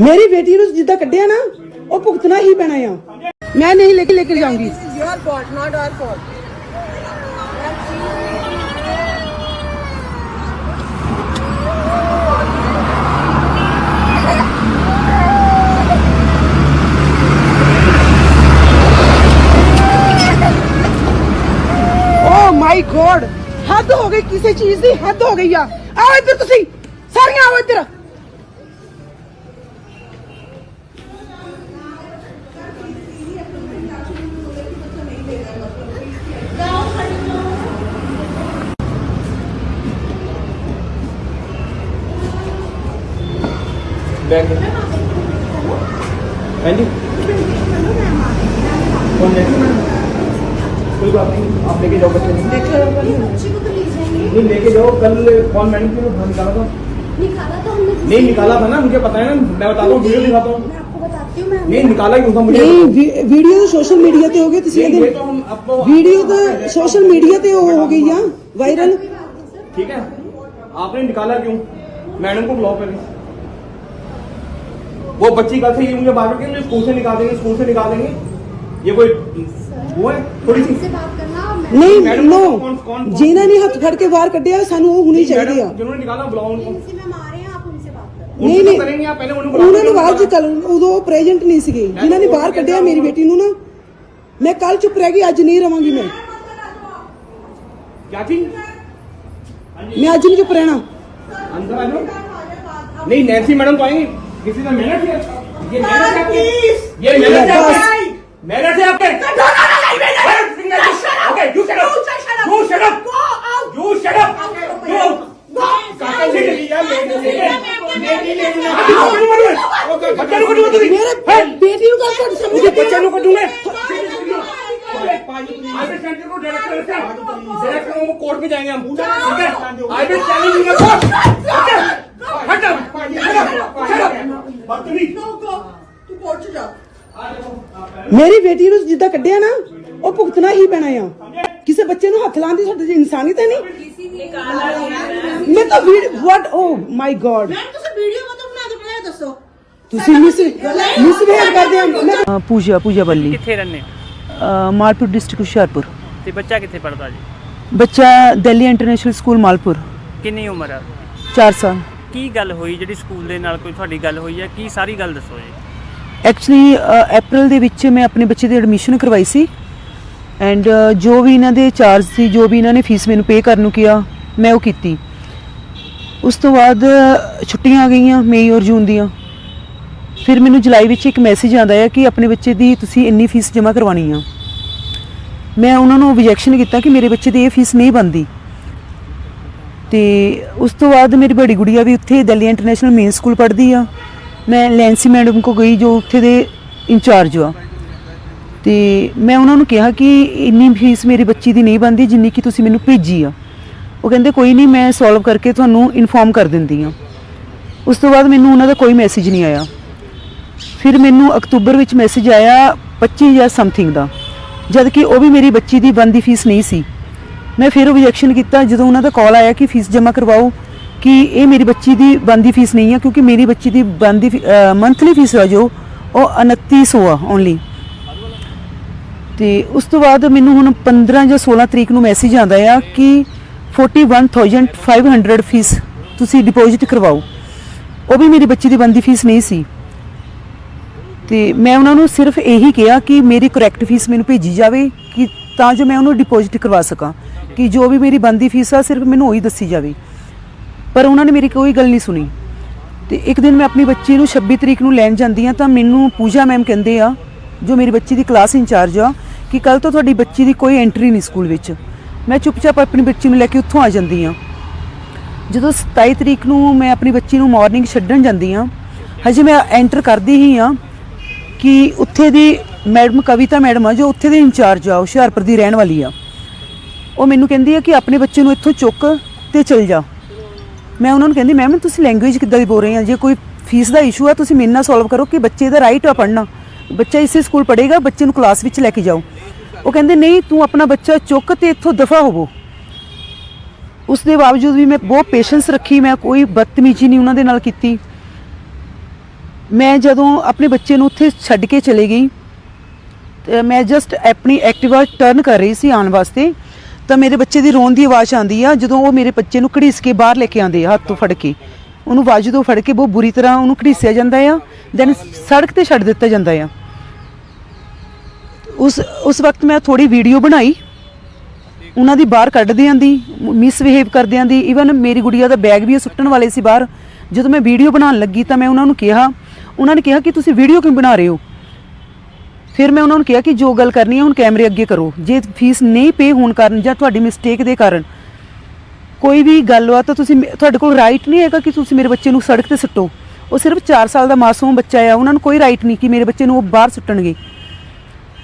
ਮੇਰੀ ਬੇਟੀ ਨੂੰ ਜਿੱਦਾਂ ਕੱਢਿਆ ਨਾ ਉਹ ਭੁਗਤਣਾ ਹੀ ਪੈਣਾ ਆ। ਮੈਂ ਨਹੀਂ ਲੈ ਕੇ ਲੈ ਕੇ ਜਾਊਂਗੀ। Your fault not our fault ਹੱਦ ਹੋ ਗਈ ਕਿਸੇ ਚੀਜ਼ ਦੀ ਹੱਦ ਹੋ ਗਈ ਆ ਆਓ ਇੱਧਰ ਤੁਸੀਂ ਸਾਰੀਆਂ ਆਓ ਇੱਧਰ बैग हाँ जी कौन है कोई बात नहीं आप लेके जाओ बच्चे को। नहीं लेके जाओ कल कौन मैडम की निकाला था? निकाला तो हमने नहीं निकाला था ना मुझे पता है ना मैं बताता हूँ वीडियो दिखाता हूँ। नहीं निकाला क्यों था मुझे? नहीं वीडियो तो सोशल मीडिया ते होगी तो दिन वीडियो तो सोशल मीडिया पे हो गई तो तो- तो या? वायरल? ठीक है। आपने निकाला क्यों? मैडम को ब्लॉक करें वो बच्ची कल से ये मुझे बात करके स्कूल से निकाल देंगे स्कूल से निकाल देंगे। ये कोई वो है? थोड़ी सी बात करना ਨਹੀਂ ਮੈਡਮ, ਨੋ ਕੌਣ- ਕੌਣ- ਕੌਣ- ਜਿਨ੍ਹਾਂ ਨੇ ਹੱਥ ਫੜ ਕੇ ਬਾਹਰ ਕੱਢਿਆ ਸਾਨੂੰ ਉਹ ਹੋਣੀ ਚਾਹੀਦੀ ਆ मैडम, जिन्होंने निकाला बुलाओ उनको इनसे में मारे हैं आप उनसे बात करो ਨਹੀਂ उनको ਨਹੀਂ तो करेंगे आप पहले उन्हें बुलाओ ਉਹਨਾਂ ਨੇ उनको ਬਾਅਦ ਚ बुलाओ। ਕੱਲ ਉਦੋਂ ਪ੍ਰੈਜ਼ੈਂਟ ਨਹੀਂ ਸੀਗੇ ਜਿਨ੍ਹਾਂ ਨੇ ਬਾਹਰ ਕੱਢਿਆ ਮੇਰੀ ਬੇਟੀ ਨੂੰ ਨਾ ਮੈਂ ਕੱਲ ਚੁੱਪ ਰਹਿ ਗਈ ਅੱਜ ਨਹੀਂ ਰਵਾਂਗੀ ਮੈਂ क्या चीज ਮੈਂ ਅੱਜ ਨਹੀਂ ਚੁੱਪ ਰਹਿਣਾ अंदर आ जाओ नहीं नैन्सी मैडम तो आएंगे किसी का मेहनत है ये मेहनत है आपकी ये मेहनत है आपकी मेहनत है आपके shut up. Okay, you shut up. You shut up. You shut up. Go out. You shut up. Okay, go out. बेटियों का मुझे बच्चा लोग दूँगा डायरेक्टर कोर्ट में जाएँगे हम आई विल चैलेंज यू मेरी बेटी ने जिदा कटिया ना ਉਹ ਭੁਗਤਣਾ ਹੀ ਪੈਣਾ ਆ। ਕਿਸੇ ਬੱਚੇ ਨੂੰ ਹੱਥ ਲਾਉਣ ਦੀ ਤੁਹਾਡੀ ਇਨਸਾਨੀਅਤ ਹੈ ਨਹੀਂ। ਮੈਂ ਤਾਂ ਵਾਟ ਓ ਮਾਈ ਮੈਂ ਤੁਸੀਂ ਵੀਡੀਓ ਮਤਲਬ ਬਣਾ ਕੇ ਪਹਿਲਾਂ ਇਹ ਦੱਸੋ। ਤੁਸੀਂ ਮਿਸ ਮਿਸਬਿਹੇਵ ਕਰਦੇ ਹੋ ਮੈਂ ਅ, ਪੂਜਾ ਪੂਜਾ ਬੱਲੀ। ਕਿੱਥੇ ਰਹਿੰਦੇ ਹੋ? ਅ, ਮਾਲਪੁਰ ਡਿਸਟ੍ਰਿਕਟ ਹੁਸ਼ਿਆਰਪੁਰ। ਤੇ ਬੱਚਾ ਕਿੱਥੇ ਪੜਦਾ ਜੀ? ਬੱਚਾ ਦਿੱਲੀ ਇੰਟਰਨੈਸ਼ਨਲ ਸਕੂਲ ਮਾਲਪੁਰ। ਕਿੰਨੀ ਉਮਰ ਹੈ 4 ਸਾਲ। ਕੀ ਗੱਲ ਹੋਈ ਜਿਹੜੀ ਸਕੂਲ ਦੇ ਨਾਲ ਕੋਈ ਤੁਹਾਡੀ ਗੱਲ ਹੋਈ ਹੈ ਕੀ ਸਾਰੀ ਗੱਲ ਦੱਸੋ ਜੀ? ਐਕਚੁਅਲੀ ਅਪ੍ਰੈਲ ਦੇ ਵਿੱਚ ਮੈਂ ਆਪਣੇ ਬੱਚੇ ਦੀ ਐਡਮਿਸ਼ਨ ਕਰਵਾਈ ਸੀ। ਐਂਡ uh, ਜੋ ਵੀ ਇਹਨਾਂ ਦੇ ਚਾਰਜ ਸੀ, ਜੋ ਵੀ ਇਹਨਾਂ ਨੇ ਫੀਸ ਮੈਨੂੰ ਪੇ ਕਰਨ ਨੂੰ ਕਿਹਾ, ਮੈਂ ਉਹ ਕੀਤੀ। ਉਸ ਤੋਂ ਬਾਅਦ ਛੁੱਟੀਆਂ ਆ ਗਈਆਂ, ਮਈ ਔਰ ਜੂਨ ਦੀਆਂ। ਫਿਰ ਮੈਨੂੰ ਜੁਲਾਈ ਵਿੱਚ ਇੱਕ ਮੈਸੇਜ ਆਉਂਦਾ ਹੈ ਕਿ ਆਪਣੇ ਬੱਚੇ ਦੀ ਤੁਸੀਂ ਇੰਨੀ ਫੀਸ ਜਮ੍ਹਾਂ ਕਰਵਾਉਣੀ ਆ ਮੈਂ ਉਹਨਾਂ ਨੂੰ ਓਬਜੈਕਸ਼ਨ ਕੀਤਾ ਕਿ ਮੇਰੇ ਬੱਚੇ ਦੀ ਇਹ ਫੀਸ ਨਹੀਂ ਬਣਦੀ। ਤੇ ਉਸ ਤੋਂ ਬਾਅਦ ਮੇਰੀ ਬੜੀ ਗੁੜੀਆ ਵੀ ਉੱਥੇ ਦਿੱਲੀ ਇੰਟਰਨੈਸ਼ਨਲ ਮੇਨ ਸਕੂਲ ਪੜ੍ਹਦੀ ਆ। ਮੈਂ ਲੈਂਸੀ ਮੈਡਮ ਕੋ ਗਈ ਜੋ ਉੱਥੇ ਦੇ ਇੰਚਾਰਜ ਆ। ਤੇ ਮੈਂ ਉਹਨਾਂ ਨੂੰ ਕਿਹਾ ਕਿ ਇੰਨੀ ਫੀਸ ਮੇਰੀ ਬੱਚੀ ਦੀ ਨਹੀਂ ਬਣਦੀ ਜਿੰਨੀ ਕਿ ਤੁਸੀਂ ਮੈਨੂੰ ਭੇਜੀ ਆ। ਉਹ ਕਹਿੰਦੇ, ਕੋਈ ਨਹੀਂ, ਮੈਂ ਸੋਲਵ ਕਰਕੇ ਤੁਹਾਨੂੰ ਇਨਫੋਰਮ ਕਰ ਦਿੰਦੀ ਆ। ਉਸ ਤੋਂ ਬਾਅਦ ਮੈਨੂੰ ਉਹਨਾਂ ਦਾ ਕੋਈ ਮੈਸੇਜ ਨਹੀਂ ਆਇਆ। ਫਿਰ ਮੈਨੂੰ ਅਕਤੂਬਰ ਵਿੱਚ ਮੈਸੇਜ ਆਇਆ 25 ਜਾਂ ਸਮਥਿੰਗ ਦਾ, ਜਦ ਕਿ ਉਹ ਵੀ ਮੇਰੀ ਬੱਚੀ ਦੀ ਬਣਦੀ ਫੀਸ ਨਹੀਂ ਸੀ। ਮੈਂ ਫਿਰ ਆਬਜੈਕਸ਼ਨ ਕੀਤਾ, ਜਦੋਂ ਉਹਨਾਂ ਦਾ ਕਾਲ ਆਇਆ ਕਿ ਫੀਸ ਜਮ੍ਹਾਂ ਕਰਵਾਓ, ਕਿ ਇਹ ਮੇਰੀ ਬੱਚੀ ਦੀ ਬਣਦੀ ਫੀਸ ਨਹੀਂ ਆ, ਕਿਉਂਕਿ ਮੇਰੀ ਬੱਚੀ ਦੀ ਬਣਦੀ ਮੰਥਲੀ ਫੀਸ ਆ ਜੋ, ਉਹ 2900 ਆ ਓਨਲੀ ਤੇ ਉਸ ਤੋਂ ਬਾਅਦ ਮੈਨੂੰ ਹੁਣ 15 ਜਾਂ 16 ਤਰੀਕ ਨੂੰ ਮੈਸੇਜ ਆਉਂਦਾ ਆ ਕਿ 41500 ਫੀਸ ਤੁਸੀਂ ਡਿਪੋਜ਼ਿਟ ਕਰਵਾਓ। ਉਹ ਵੀ ਮੇਰੀ ਬੱਚੀ ਦੀ ਬਣਦੀ ਫੀਸ ਨਹੀਂ ਸੀ। ਤੇ ਮੈਂ ਉਹਨਾਂ ਨੂੰ ਸਿਰਫ ਇਹੀ ਕਿਹਾ ਕਿ ਮੇਰੀ ਕਰੈਕਟ ਫੀਸ ਮੈਨੂੰ ਭੇਜੀ ਜਾਵੇ ਕਿ ਤਾਂ ਜੋ ਮੈਂ ਉਹਨੂੰ ਡਿਪੋਜ਼ਿਟ ਕਰਵਾ ਸਕਾਂ, ਕਿ ਜੋ ਵੀ ਮੇਰੀ ਬੰਦੀ ਫੀਸ ਆ ਸਿਰਫ ਮੈਨੂੰ ਉਹੀ ਦੱਸੀ ਜਾਵੇ। ਪਰ ਉਹਨਾਂ ਨੇ ਮੇਰੀ ਕੋਈ ਗੱਲ ਨਹੀਂ ਸੁਣੀ। ਤੇ ਇੱਕ ਦਿਨ ਮੈਂ ਆਪਣੀ ਬੱਚੀ ਨੂੰ 26 ਤਰੀਕ ਨੂੰ ਲੈਣ ਜਾਂਦੀ ਆ ਤਾਂ ਮੈਨੂੰ ਪੂਜਾ ਮੈਮ ਕਹਿੰਦੇ ਆ, ਜੋ ਮੇਰੀ ਬੱਚੀ ਦੀ ਕਲਾਸ ਇੰਚਾਰਜ ਆ ਕਿ ਕੱਲ ਤੋਂ ਤੁਹਾਡੀ ਬੱਚੀ ਦੀ ਕੋਈ ਐਂਟਰੀ ਨਹੀਂ ਸਕੂਲ ਵਿੱਚ। ਮੈਂ ਚੁੱਪਚਾਪ ਆਪਣੀ ਬੱਚੀ ਨੂੰ ਲੈ ਕੇ ਉੱਥੋਂ ਆ ਜਾਂਦੀ ਆ ਜਦੋਂ 27 ਤਰੀਕ ਨੂੰ ਮੈਂ ਆਪਣੀ ਬੱਚੀ ਨੂੰ ਮਾਰਨਿੰਗ ਛੱਡਣ ਜਾਂਦੀ ਆ ਹਜੇ ਮੈਂ ਐਂਟਰ ਕਰਦੀ ਹੀ ਆ ਕਿ ਉੱਥੇ ਦੀ ਮੈਡਮ ਕਵਿਤਾ ਮੈਡਮ ਆ, ਜੋ ਉੱਥੇ ਦੇ ਇੰਚਾਰਜ ਆ ਹੁਸ਼ਿਆਰਪੁਰ ਦੀ ਰਹਿਣ ਵਾਲੀ ਆ। ਉਹ ਮੈਨੂੰ ਕਹਿੰਦੀ ਆ ਕਿ ਆਪਣੇ ਬੱਚੇ ਨੂੰ ਇੱਥੋਂ ਚੁੱਕ ਤੇ ਚਲ ਜਾ। ਮੈਂ ਉਹਨਾਂ ਨੂੰ ਕਹਿੰਦੀ ਮੈਮ ਤੁਸੀਂ ਲੈਂਗੁਏਜ ਕਿੱਦਾਂ ਦੀ ਬੋਲ ਰਹੇ ਆ? ਜੇ ਕੋਈ ਫੀਸ ਦਾ ਇਸ਼ੂ ਆ, ਤੁਸੀਂ ਮੇਰੇ ਨਾਲ ਸੋਲਵ ਕਰੋ ਕਿ ਬੱਚੇ ਦਾ ਰਾਈਟ ਆ ਪੜ੍ਹਨਾ। ਬੱਚਾ ਇਸੇ ਸਕੂਲ ਪੜ੍ਹੇਗਾ, ਬੱਚੇ ਨੂੰ ਕਲਾਸ ਵਿੱਚ ਲੈ ਕੇ ਜਾਓ। ਉਹ ਕਹਿੰਦੇ, ਨਹੀਂ, ਤੂੰ ਆਪਣਾ ਬੱਚਾ ਚੁੱਕ ਤੇ ਇੱਥੋਂ ਦਫਾ ਹੋਵੋ। ਉਸ ਦੇ ਬਾਵਜੂਦ ਵੀ ਮੈਂ ਬਹੁਤ ਪੇਸ਼ੈਂਸ ਰੱਖੀ, ਮੈਂ ਕੋਈ ਬਦਤਮੀਜ਼ੀ ਨਹੀਂ ਉਹਨਾਂ ਦੇ ਨਾਲ ਕੀਤੀ। ਮੈਂ ਜਦੋਂ ਆਪਣੇ ਬੱਚੇ ਨੂੰ ਉੱਥੇ ਛੱਡ ਕੇ ਚਲੇ ਗਈ ਤੇ ਮੈਂ ਜਸਟ ਆਪਣੀ ਐਕਟਿਵਾ ਟਰਨ ਕਰ ਰਹੀ ਸੀ ਆਉਣ ਵਾਸਤੇ, ਤਾਂ ਮੇਰੇ ਬੱਚੇ ਦੀ ਰੋਣ ਦੀ ਆਵਾਜ਼ ਆਉਂਦੀ ਆ, ਜਦੋਂ ਉਹ ਮੇਰੇ ਬੱਚੇ ਨੂੰ ਘੜੀਸ ਕੇ ਬਾਹਰ ਲੈ ਕੇ ਆਉਂਦੇ ਆ, ਹੱਥ ਤੋਂ ਫੜ ਕੇ। ਉਹਨੂੰ ਬਾਜੂ ਤੋਂ ਫੜ ਕੇ ਬਹੁਤ ਬੁਰੀ ਤਰ੍ਹਾਂ ਉਹਨੂੰ ਘੜੀਸਿਆ ਜਾਂਦਾ ਆ ਦੈਨ ਸੜਕ ਤੇ ਛੱਡ ਦਿੱਤਾ ਜਾਂਦਾ ਆ। ਉਸ ਉਸ ਵਕਤ ਮੈਂ ਥੋੜੀ ਵੀਡੀਓ ਬਣਾਈ। ਉਹਨਾਂ ਦੀ ਬਾਹਰ ਕੱਢਦਿਆਂ ਦੀ ਮਿਸਬਿਹੇਵ ਕਰਦਿਆਂ ਦੀ ਇਵਨ ਮੇਰੀ ਗੁੜੀਆ ਦਾ ਬੈਗ ਵੀ ਸੁੱਟਣ ਵਾਲੇ ਸੀ ਬਾਹਰ। ਜਦੋਂ ਮੈਂ ਵੀਡੀਓ ਬਣਾਉਣ ਲੱਗੀ ਤਾਂ ਮੈਂ ਉਹਨਾਂ ਨੂੰ ਕਿਹਾ, ਉਹਨਾਂ ਨੇ ਕਿਹਾ ਕਿ ਤੁਸੀਂ ਵੀਡੀਓ ਕਿਉਂ ਬਣਾ ਰਹੇ ਹੋ? ਫਿਰ ਮੈਂ ਉਹਨਾਂ ਨੂੰ ਕਿਹਾ ਕਿ ਜੋ ਗੱਲ ਕਰਨੀ ਹੈ ਹੁਣ ਕੈਮਰੇ ਅੱਗੇ ਕਰੋ। ਜੇ ਫੀਸ ਨਹੀਂ ਪੇ ਹੋਣ ਕਾਰਨ ਜਾਂ ਤੁਹਾਡੀ ਮਿਸਟੇਕ ਦੇ ਕਾਰਨ ਕੋਈ ਵੀ ਗੱਲ ਵਾ ਤਾਂ ਤੁਸੀਂ ਮੇ- ਤੁਹਾਡੇ ਕੋਲ ਰਾਈਟ ਨਹੀਂ ਹੈਗਾ ਕਿ ਤੁਸੀਂ ਮੇਰੇ ਬੱਚੇ ਨੂੰ ਸੜਕ ਤੇ ਸੁੱਟੋ। ਉਹ ਸਿਰਫ 4 ਸਾਲ ਦਾ ਮਾਸੂਮ ਬੱਚਾ ਆ, ਉਹਨਾਂ ਨੂੰ ਕੋਈ ਰਾਈਟ ਨਹੀਂ ਕਿ ਮੇਰੇ ਬੱਚੇ ਨੂੰ ਉਹ ਬਾਹਰ ਸੁੱਟਣਗੇ।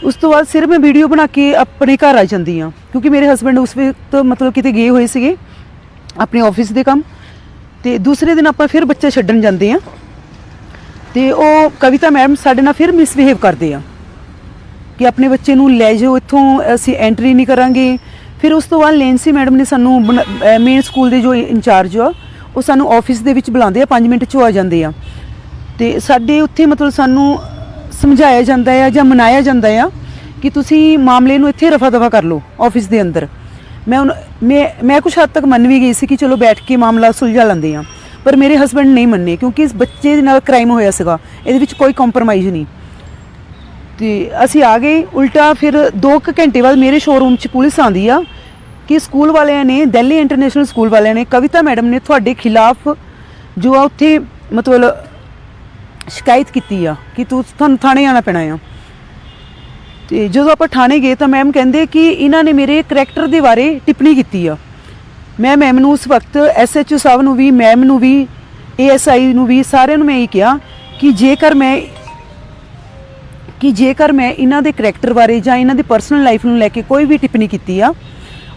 ਉਸ ਤੋਂ ਬਾਅਦ ਸਿਰਫ ਮੈਂ ਵੀਡੀਓ ਬਣਾ ਕੇ ਆਪਣੇ ਘਰ ਆ ਜਾਂਦੀ ਆ ਕਿਉਂਕਿ ਮੇਰੇ ਹਸਬੰਡ ਉਸ ਵਕਤ ਮਤਲਬ ਕਿਤੇ ਗਏ ਹੋਏ ਸੀਗੇ ਆਪਣੇ ਆਫਿਸ ਦੇ ਕੰਮ ਤੇ ਦੂਸਰੇ ਦਿਨ ਆਪਾਂ ਫਿਰ ਬੱਚਾ ਛੱਡਣ ਜਾਂਦੇ ਆ ਤੇ ਉਹ ਕਵਿਤਾ ਮੈਡਮ ਸਾਡੇ ਨਾਲ ਫਿਰ ਮਿਸਬਿਹੇਵ ਕਰਦੇ ਆ ਕਿ ਆਪਣੇ ਬੱਚੇ ਨੂੰ ਲੈ ਜਾਓ, ਇੱਥੋਂ ਅਸੀਂ ਐਂਟਰੀ ਨਹੀਂ ਕਰਾਂਗੇ। ਫਿਰ ਉਸ ਤੋਂ ਬਾਅਦ ਲੈਂਸੀ ਮੈਡਮ ਨੇ ਸਾਨੂੰ ਮੇਨ ਸਕੂਲ ਦੇ ਜੋ ਇੰਚਾਰਜ ਆ, ਉਹ ਸਾਨੂੰ ਆਫਿਸ ਦੇ ਵਿੱਚ ਬੁਲਾਉਂਦੇ ਆ 5 ਮਿੰਟ ਚ ਆ ਜਾਂਦੇ ਆ। ਤੇ ਸਾਡੇ ਉੱਥੇ ਮਤਲਬ ਸਾਨੂੰ ਸਮਝਾਇਆ ਜਾਂਦਾ ਆ ਜਾਂ ਮਨਾਇਆ ਜਾਂਦਾ ਆ ਕਿ ਤੁਸੀਂ ਮਾਮਲੇ ਨੂੰ ਇੱਥੇ ਰਫਾ ਦਫਾ ਕਰ ਲਓ ਆਫਿਸ ਦੇ ਅੰਦਰ। ਮੈਂ ਹੁਣ ਮੈਂ ਮੈਂ ਕੁਝ ਹੱਦ ਤੱਕ ਮੰਨ ਵੀ ਗਈ ਸੀ ਕਿ ਚਲੋ ਬੈਠ ਕੇ ਮਾਮਲਾ ਸੁਲਝਾ ਲੈਂਦੇ ਆ। ਪਰ ਮੇਰੇ ਹਸਬੰਡ ਨਹੀਂ ਮੰਨੇ ਕਿਉਂਕਿ ਇਸ ਬੱਚੇ ਦੇ ਨਾਲ ਕ੍ਰਾਈਮ ਹੋਇਆ ਸੀਗਾ। ਇਹਦੇ ਵਿੱਚ ਕੋਈ ਕੰਪਰੋਮਾਈਜ਼ ਨਹੀਂ। ਤੇ ਅਸੀਂ ਆ ਗਏ, ਉਲਟਾ ਫਿਰ 2 ਘੰਟੇ ਬਾਅਦ ਮੇਰੇ ਸ਼ੋਰੂਮ 'ਚ ਪੁਲਿਸ ਆਂਦੀ ਆ ਕਿ ਸਕੂਲ ਵਾਲਿਆਂ ਨੇ, ਦਿੱਲੀ ਇੰਟਰਨੈਸ਼ਨਲ ਸਕੂਲ ਵਾਲਿਆਂ ਨੇ ਕਵਿਤਾ ਮੈਡਮ ਨੇ ਤੁਹਾਡੇ ਖਿਲਾਫ ਜੋ ਆ ਉੱਥੇ ਮਤਲਬ ਸ਼ਿਕਾਇਤ ਕੀਤੀ ਆ ਕਿ ਤੂੰ ਤੁਹਾਨੂੰ ਥਾਣੇ ਆਣਾ ਪੈਣਾ ਆ। ਤੇ ਜਦੋਂ ਆਪਾਂ ਥਾਣੇ ਗਏ ਤਾਂ ਮੈਮ ਕਹਿੰਦੇ ਕਿ ਇਹਨਾਂ ਨੇ ਮੇਰੇ ਕਰੈਕਟਰ ਦੇ ਬਾਰੇ ਟਿੱਪਣੀ ਕੀਤੀ ਆ। ਮੈਂ ਮੈਮ ਨੂੰ ਉਸ ਵਕਤ ਐਸਐਚਓ ਸਾਹਿਬ ਨੂੰ ਵੀ ਮੈਮ ਨੂੰ ਵੀ ਏਐਸਆਈ ਨੂੰ ਵੀ ਸਾਰਿਆਂ ਨੂੰ ਮੈਂ ਇਹ ਕਿਹਾ ਕਿ ਜੇਕਰ ਮੈਂ ਕਿ ਜੇਕਰ ਮੈਂ ਇਹਨਾਂ ਦੇ ਕਰੈਕਟਰ ਬਾਰੇ ਜਾਂ ਇਹਨਾਂ ਦੀ ਪਰਸਨਲ ਲਾਈਫ ਨੂੰ ਲੈ ਕੇ ਕੋਈ ਵੀ ਟਿੱਪਣੀ ਕੀਤੀ ਆ,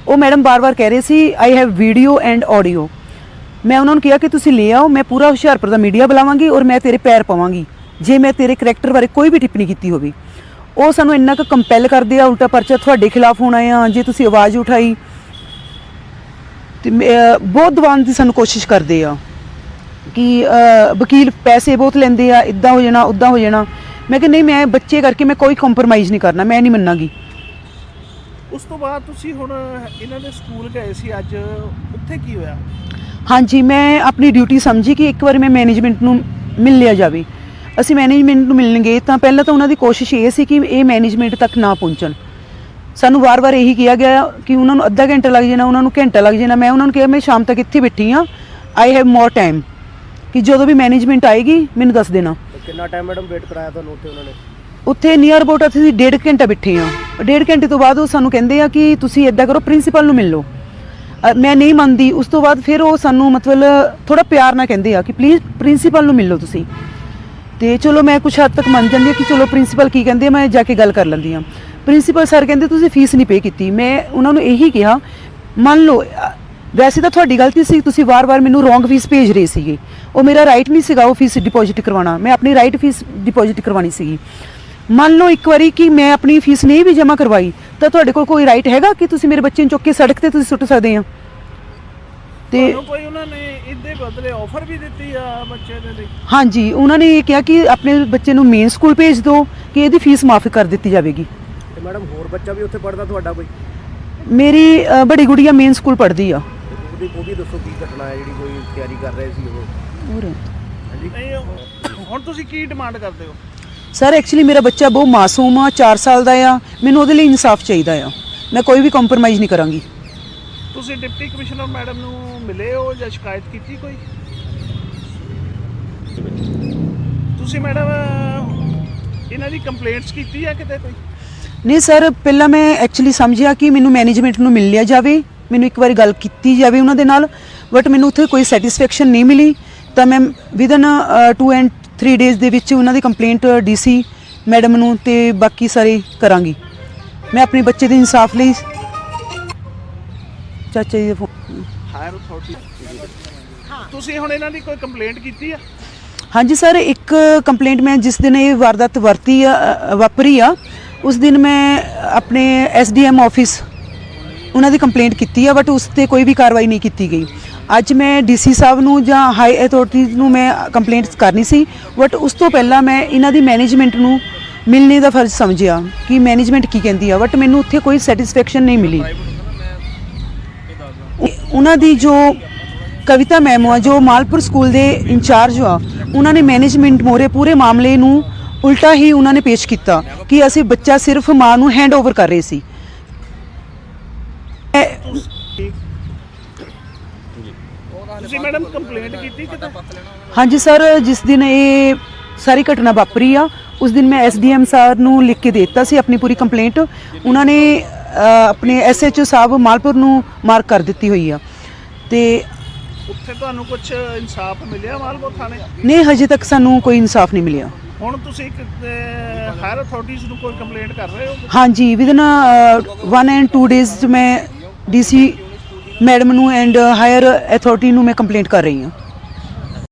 ਉਹ ਮੈਡਮ ਬਾਰ-ਬਾਰ ਕਹਿ ਰਹੇ ਸੀ I have video and audio ਮੈਂ ਉਹਨਾਂ ਨੂੰ ਕਿਹਾ ਕਿ ਤੁਸੀਂ ਲੈ ਆਓ, ਮੈਂ ਪੂਰਾ ਹੁਸ਼ਿਆਰਪੁਰ ਦਾ ਮੀਡੀਆ ਬੁਲਾਵਾਂਗੀ ਔਰ ਮੈਂ ਤੇਰੇ ਪੈਰ ਪਾਵਾਂਗੀ, ਜੇ ਮੈਂ ਤੇਰੇ ਕਰੈਕਟਰ ਬਾਰੇ ਕੋਈ ਵੀ ਟਿੱਪਣੀ ਕੀਤੀ ਹੋਵੇ। ਉਹ ਸਾਨੂੰ ਇੰਨਾ ਕੁ ਕੰਪੈਲ ਕਰਦੇ ਆ, ਉਲਟਾ ਪਰਚਾ ਤੁਹਾਡੇ ਖਿਲਾਫ ਹੋਣਾ ਆ, ਜੇ ਤੁਸੀਂ ਆਵਾਜ਼ ਉਠਾਈ। ਤੇ ਬਹੁਤ ਦਬਾਉਣ ਦੀ ਸਾਨੂੰ ਕੋਸ਼ਿਸ਼ ਕਰਦੇ ਆ ਕਿ ਵਕੀਲ ਪੈਸੇ ਬਹੁਤ ਲੈਂਦੇ ਆ ਇਦਾਂ ਹੋ ਜਾਣਾ ਉਦਾਂ ਹੋ ਜਾਣਾ। ਮੈਂ ਕਿ ਨਹੀਂ, ਮੈਂ ਬੱਚੇ ਕਰਕੇ ਮੈਂ ਕੋਈ ਕੰਪਰੋਮਾਈਜ਼ ਨਹੀਂ ਕਰਨਾ, ਮੈਂ ਨਹੀਂ ਮੰਨਾਂਗੀ। ਉਸ ਤੋਂ ਬਾਅਦ ਤੁਸੀਂ ਹੁਣ ਇਹਨਾਂ ਦੇ ਸਕੂਲ ਗਏ ਸੀ ਅੱਜ, ਉੱਥੇ ਕੀ ਹੋਇਆ? ਹਾਂਜੀ ਮੈਂ ਆਪਣੀ ਡਿਊਟੀ ਸਮਝੀ ਕਿ ਇੱਕ ਵਾਰ ਮੈਂ ਮੈਨੇਜਮੈਂਟ ਨੂੰ ਮਿਲ ਲਿਆ ਜਾਵੇ। ਅਸੀਂ ਮੈਨੇਜਮੈਂਟ ਨੂੰ ਮਿਲਣਗੇ ਤਾਂ ਪਹਿਲਾਂ ਤਾਂ ਉਹਨਾਂ ਦੀ ਕੋਸ਼ਿਸ਼ ਇਹ ਸੀ ਕਿ ਇਹ ਮੈਨੇਜਮੈਂਟ ਤੱਕ ਨਾ ਪਹੁੰਚਣ। ਸਾਨੂੰ ਵਾਰ-ਵਾਰ ਇਹੀ ਕਿਹਾ ਗਿਆ ਕਿ ਉਹਨਾਂ ਨੂੰ ਅੱਧਾ ਘੰਟਾ ਲੱਗ ਜਾਣਾ ਉਹਨਾਂ ਨੂੰ ਘੰਟਾ ਲੱਗ ਜਾਣਾ। ਮੈਂ ਉਹਨਾਂ ਨੂੰ ਕਿਹਾ ਮੈਂ ਸ਼ਾਮ ਤੱਕ ਇੱਥੇ ਬੈਠੀ ਆ ਆਈ ਹੈਵ ਮੋਰ ਟਾਈਮ ਕਿ ਜਦੋਂ ਵੀ ਮੈਨੇਜਮੈਂਟ ਆਏਗੀ ਮੈਨੂੰ ਦੱਸ ਦੇਣਾ। ਕਿੰਨਾ ਟਾਈਮ ਮੈਡਮ ਵੇਟ ਕਰਾਇਆ ਤੁਹਾਨੂੰ ਉੱਥੇ ਉਹਨਾਂ ਨੇ? ਉੱਥੇ ਨੀਅਰ ਅਬਾਊਟ ਅਸੀਂ ਡੇਢ ਘੰਟਾ ਬੈਠੇ ਆ ਡੇਢ ਘੰਟੇ ਤੋਂ ਬਾਅਦ ਉਹ ਸਾਨੂੰ ਕਹਿੰਦੇ ਆ ਕਿ ਤੁਸੀਂ ਇਦਾਂ ਕਰੋ ਪ੍ਰਿੰਸੀਪਲ ਨੂੰ ਮਿਲ ਲਓ। ਮੈਂ ਨਹੀਂ ਮੰਨਦੀ। ਉਸ ਤੋਂ ਬਾਅਦ ਫਿਰ ਉਹ ਸਾਨੂੰ ਮਤਲਬ ਥੋੜਾ ਪਿਆਰ ਨਾਲ ਕਹਿੰਦੇ ਆ ਕਿ ਪਲੀਜ਼ ਪ੍ਰਿੰਸੀਪਲ ਨੂੰ ਮਿਲ ਲਓ ਤੁਸੀਂ। ਤੇ ਚਲੋ ਮੈਂ ਕੁਛ ਹੱਦ ਤੱਕ ਮੰਨ ਜਾਂਦੀ ਹਾਂ ਕਿ ਚਲੋ ਪ੍ਰਿੰਸੀਪਲ ਕੀ ਕਹਿੰਦੇ ਆ, ਮੈਂ ਜਾ ਕੇ ਗੱਲ ਕਰ ਲੈਂਦੀ ਆ ਪ੍ਰਿੰਸੀਪਲ ਸਰ ਕਹਿੰਦੇ, ਤੁਸੀਂ ਫੀਸ ਨਹੀਂ ਪੇ ਕੀਤੀ। ਮੈਂ ਉਹਨਾਂ ਨੂੰ ਇਹੀ ਕਿਹਾ, ਮੰਨ ਲਓ ਵੈਸੇ ਤਾਂ ਤੁਹਾਡੀ ਗਲਤੀ ਸੀ, ਤੁਸੀਂ ਵਾਰ-ਵਾਰ ਮੈਨੂੰ ਰੋਂਗ ਫੀਸ ਭੇਜ ਰਹੇ ਸੀਗੇ। ਉਹ ਮੇਰਾ ਰਾਈਟ ਨਹੀਂ ਸੀਗਾ ਉਹ ਫੀਸ ਡਿਪੋਜ਼ਿਟ ਕਰਵਾਉਣਾ। ਮੈਂ ਆਪਣੀ ਰਾਈਟ ਫੀਸ ਡਿਪੋਜ਼ਿਟ ਕਰਵਾਉਣੀ ਸੀਗੀ। ਮੰਨ ਲਓ ਇੱਕ ਵਾਰੀ ਕਿ ਮੈਂ ਆਪਣੀ ਫੀਸ ਨਹੀਂ ਵੀ ਜਮ੍ਹਾਂ ਕਰਵਾਈ ਤਾਂ ਤੁਹਾਡੇ ਕੋਲ ਕੋਈ ਰਾਈਟ ਹੈਗਾ ਕਿ ਤੁਸੀਂ ਮੇਰੇ ਬੱਚੇ ਨੂੰ ਚੁੱਕ ਕੇ ਸੜਕ ਤੇ ਤੁਸੀਂ ਸੁੱਟ ਸਕਦੇ ਆ? ਤੇ ਤੁਹਾਨੂੰ ਕੋਈ ਉਹਨਾਂ ਨੇ ਇਹਦੇ ਬਦਲੇ ਆਫਰ ਵੀ ਦਿੱਤੀ ਆ ਬੱਚੇ ਦੇ ਲਈ? ਹਾਂਜੀ ਉਹਨਾਂ ਨੇ ਇਹ ਕਿਹਾ ਕਿ ਆਪਣੇ ਬੱਚੇ ਨੂੰ ਮੇਨ ਸਕੂਲ ਭੇਜ ਦਿਓ ਕਿ ਇਹਦੀ ਫੀਸ ਮਾਫ ਕਰ ਦਿੱਤੀ ਜਾਵੇਗੀ। ਤੇ ਮੈਡਮ ਹੋਰ ਬੱਚਾ ਵੀ ਉੱਥੇ ਪੜਦਾ ਤੁਹਾਡਾ ਕੋਈ? ਮੇਰੀ ਅ, ਬੜੀ ਗੁੜੀਆ ਮੇਨ ਸਕੂਲ ਪੜ੍ਹਦੀ ਆ। ਉਹਦੀ ਉਹ ਵੀ ਦੱਸੋ ਕੀ ਘਟਨਾ ਹੈ ਜਿਹੜੀ ਕੋਈ ਤਿਆਰੀ ਕਰ ਰਹੇ ਸੀ ਉਹ? ਹੋਰ? ਹਾਂਜੀ। ਨਹੀਂ ਹੁਣ ਤੁਸੀਂ ਕੀ ਡਿਮਾਂਡ ਕਰਦੇ ਹੋ? ਸਰ ਐਕਚੁਅਲੀ ਮੇਰਾ ਬੱਚਾ ਬਹੁਤ ਮਾਸੂਮ ਆ 4 ਸਾਲ ਦਾ ਆ ਮੈਨੂੰ ਉਹਦੇ ਲਈ ਇਨਸਾਫ ਚਾਹੀਦਾ ਆ। ਮੈਂ ਕੋਈ ਵੀ ਕੰਪਰੋਮਾਈਜ਼ ਨਹੀਂ ਕਰਾਂਗੀ। ਤੁਸੀਂ ਡਿਪਟੀ ਕਮਿਸ਼ਨਰ ਮੈਡਮ ਨੂੰ ਮਿਲੇ ਹੋ ਜਾਂ ਸ਼ਿਕਾਇਤ ਕੀਤੀ ਕੋਈ? ਤੁਸੀਂ ਮੈਡਮ ਇਹਨਾਂ ਦੀ ਕੰਪਲੇਂਟਸ ਕੀਤੀ ਆ ਕਿਤੇ ਕੋਈ? ਨਹੀਂ ਸਰ ਪਹਿਲਾਂ ਮੈਂ ਐਕਚੁਅਲੀ ਸਮਝਿਆ ਕਿ ਮੈਨੂੰ ਮੈਨੇਜਮੈਂਟ ਨੂੰ ਮਿਲ ਲਿਆ ਜਾਵੇ ਮੈਨੂੰ ਇੱਕ ਵਾਰੀ ਗੱਲ ਕੀਤੀ ਜਾਵੇ ਉਹਨਾਂ ਦੇ ਨਾਲ ਬਟ ਮੈਨੂੰ ਉੱਥੇ ਕੋਈ ਸੈਟੀਸਫੈਕਸ਼ਨ ਨਹੀਂ ਮਿਲੀ। ਤਾਂ ਮੈਂ ਵਿਦਨ 2 ਐਂਡ 3 ਡੇਜ਼ ਦੇ ਵਿੱਚ ਉਹਨਾਂ ਦੀ ਕੰਪਲੇਂਟ ਡੀਸੀ ਮੈਡਮ ਨੂੰ ਤੇ ਬਾਕੀ ਸਾਰੇ ਕਰਾਂਗੀ। ਮੈਂ ਆਪਣੇ ਬੱਚੇ ਦੇ ਇਨਸਾਫ ਲਈ ਚਾਚਾ ਜੀ ਦਾ ਹਾਇਰ ਅਥਾਰਟੀ ਤੁਸੀਂ ਹੁਣ ਇਹਨਾਂ ਦੀ ਕੋਈ ਕੰਪਲੇਂਟ ਕੀਤੀ ਆ? ਹਾਂਜੀ ਸਰ ਇੱਕ ਕੰਪਲੇਂਟ ਮੈਂ ਜਿਸ ਦਿਨ ਇਹ ਵਾਰਦਾਤ ਵਰਤੀ ਆ ਵਾਪਰੀ ਆ ਉਸ ਦਿਨ ਮੈਂ ਆਪਣੇ ਐਸਡੀਐਮ ਆਫਿਸ ਉਹਨਾਂ ਦੀ ਕੰਪਲੇਂਟ ਕੀਤੀ ਆ ਬਟ ਉਸ ਤੇ ਕੋਈ ਵੀ ਕਾਰਵਾਈ ਨਹੀਂ ਕੀਤੀ ਗਈ। ਅੱਜ ਮੈਂ ਡੀਸੀ ਸਾਹਿਬ ਨੂੰ ਜਾਂ ਹਾਈ ਅਥਾਰਟੀਜ਼ ਨੂੰ ਮੈਂ ਕੰਪਲੇਂਟ ਕਰਨੀ ਸੀ, ਬਟ ਉਸ ਤੋਂ ਪਹਿਲਾਂ ਮੈਂ ਇਹਨਾਂ ਦੀ ਮੈਨੇਜਮੈਂਟ ਨੂੰ ਮਿਲਣੇ ਦਾ ਫਰਜ਼ ਸਮਝਿਆ ਕਿ ਮੈਨੇਜਮੈਂਟ ਕੀ ਕਹਿੰਦੀ ਆ, ਬਟ ਮੈਨੂੰ ਉੱਥੇ ਕੋਈ ਸੈਟੀਸਫੈਕਸ਼ਨ ਨਹੀਂ ਮਿਲੀ। ਉਹਨਾਂ ਦੀ ਜੋ ਕਵਿਤਾ ਮੈਮ ਆ, ਜੋ ਮਾਲਪੁਰ ਸਕੂਲ ਦੇ ਇੰਚਾਰਜ ਆ, ਉਹਨਾਂ ਨੇ ਮੈਨੇਜਮੈਂਟ ਮੋਰੇ ਪੂਰੇ ਮਾਮਲੇ ਨੂੰ ਉਲਟਾ ਹੀ ਉਹਨਾਂ ਨੇ ਪੇਸ਼ ਕੀਤਾ ਕਿ ਅਸੀਂ ਬੱਚਾ ਸਿਰਫ ਮਾਂ ਨੂੰ ਹੈਂਡ ਓਵਰ ਕਰ ਰਹੇ ਸੀ। ਤੁਸੀਂ ਮੈਡਮ ਕੰਪਲੇਂਟ ਕੀਤੀ ਕਿਤੇ? ਹਾਂਜੀ ਸਰ ਜਿਸ ਦਿਨ ਇਹ ਸਾਰੀ ਘਟਨਾ ਵਾਪਰੀ ਆ ਉਸ ਦਿਨ ਮੈਂ ਐਸਡੀਐਮ ਸਰ ਨੂੰ ਲਿਖ ਕੇ ਦੇ ਦਿੱਤਾ ਸੀ ਆਪਣੀ ਪੂਰੀ ਕੰਪਲੇਂਟ ਉਹਨਾਂ ਨੇ ਅ, ਆਪਣੇ ਐਸਐਚਓ ਸਾਹਿਬ ਮਾਲਪੁਰ ਨੂੰ ਮਾਰਕ ਕਰ ਦਿੱਤੀ ਹੋਈ ਆ। ਤੇ ਉੱਥੇ ਤੁਹਾਨੂੰ ਕੁਝ ਇਨਸਾਫ ਮਿਲਿਆ ਮਾਲਪੁਰ ਥਾਣੇ? ਨਹੀਂ ਹਜੇ ਤੱਕ ਸਾਨੂੰ ਕੋਈ ਇਨਸਾਫ ਨਹੀਂ ਮਿਲਿਆ। ਹੁਣ ਤੁਸੀਂ ਹਾਇਰ ਅਥਾਰਟੀਜ਼ ਨੂੰ ਕੋਈ ਕੰਪਲੇਂਟ ਕਰ ਰਹੇ ਹੋ? ਹਾਂਜੀ ਵਿਦਨ 1 ਐਂਡ 2 ਡੇਜ਼ ਮੈਂ ਡੀਸੀ ਮੈਡਮ ਨੂੰ ਐਂਡ ਹਾਇਰ ਅਥਾਰਟੀ ਨੂੰ ਮੈਂ ਕੰਪਲੇਂਟ ਕਰ ਰਹੀ ਹਾਂ।